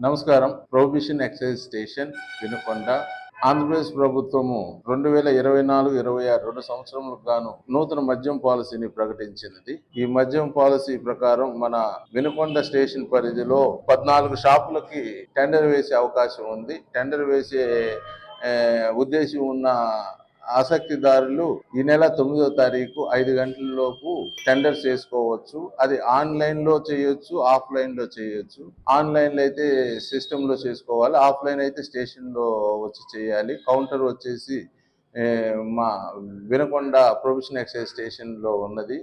నమస్కారం. Prohibition excise station Vinukonda. Andhra Pradesh ప్రభుత్వము రెండు వేల ఇరవై నాలుగు ఇరవై ఆరు రెండు సంవత్సరములకు గాను నూతన మద్యం పాలసీని ప్రకటించినది. ఈ మద్యం పాలసీ ప్రకారం మన వినుకొండ స్టేషన్ పరిధిలో పద్నాలుగు షాపులకి టెండర్ వేసే అవకాశం ఉంది. టెండర్ వేసే ఉద్దేశం ఉన్న ఆసక్తిదారులు ఈ నెల తొమ్మిదో తారీఖు ఐదు గంటల లోపు టెండర్స్ చేసుకోవచ్చు. అది ఆన్లైన్లో చేయొచ్చు ఆఫ్లైన్లో చేయొచ్చు. ఆన్లైన్లో అయితే సిస్టమ్లో చేసుకోవాలి ఆఫ్లైన్ అయితే స్టేషన్లో వచ్చి చేయాలి. కౌంటర్ వచ్చేసి మా వినకొండ ప్రొఫెషన్ ఎక్సైజ్ స్టేషన్లో ఉన్నది.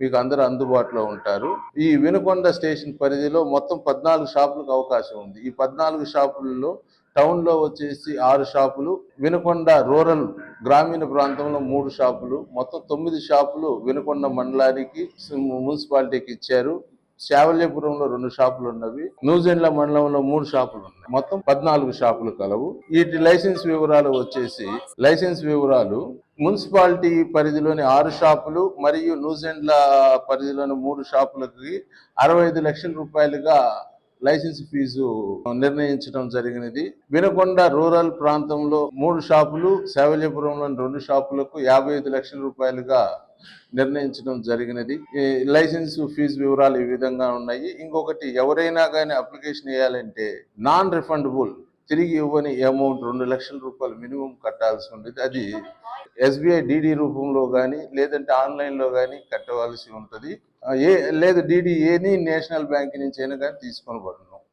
మీకు అందరూ అందుబాటులో ఉంటారు. ఈ వినుకొండ స్టేషన్ పరిధిలో మొత్తం పద్నాలుగు షాపులకు అవకాశం ఉంది. ఈ పద్నాలుగు షాపుల్లో టౌన్లో వచ్చేసి ఆరు షాపులు వినుకొండ రూరల్ గ్రామీణ ప్రాంతంలో మూడు షాపులు మొత్తం తొమ్మిది షాపులు వినుకొండ మండలానికి మున్సిపాలిటీకి ఇచ్చారు. శావల్యపురంలో రెండు షాపులు ఉన్నవి న్యూజిలాండ్ల మండలంలో మూడు షాపులు ఉన్నాయి. మొత్తం పద్నాలుగు షాపులు కలవు. వీటి లైసెన్స్ వివరాలు వచ్చేసి లైసెన్స్ వివరాలు మున్సిపాలిటీ పరిధిలోని ఆరు షాపులు మరియు న్యూజిలాండ్ల పరిధిలోని మూడు షాపులకి అరవై ఐదు లక్షల రూపాయలుగా లైసెన్స్ ఫీజు నిర్ణయించడం జరిగినది. వినకొండ రూరల్ ప్రాంతంలో మూడు షాపులు శావల్యపురంలోని రెండు షాపులకు యాభై ఐదు లక్షల రూపాయలుగా నిర్ణయించడం జరిగినది. ఈ లైసెన్స్ ఫీజు వివరాలు ఈ విధంగా ఉన్నాయి. ఇంకొకటి ఎవరైనా కానీ అప్లికేషన్ వేయాలంటే నాన్ రిఫండబుల్ తిరిగి ఇవ్వని అమౌంట్ రెండు లక్షల రూపాయలు మినిమం కట్టాల్సి ఉండేది. అది ఎస్బీఐ డీడీ రూపంలో కానీ లేదంటే ఆన్లైన్లో కానీ కట్టవలసి ఉంటుంది. ఏ లేదు డిడి ఏని నేషనల్ బ్యాంక్ నుంచి అయినా కానీ తీసుకొని పడుతుంది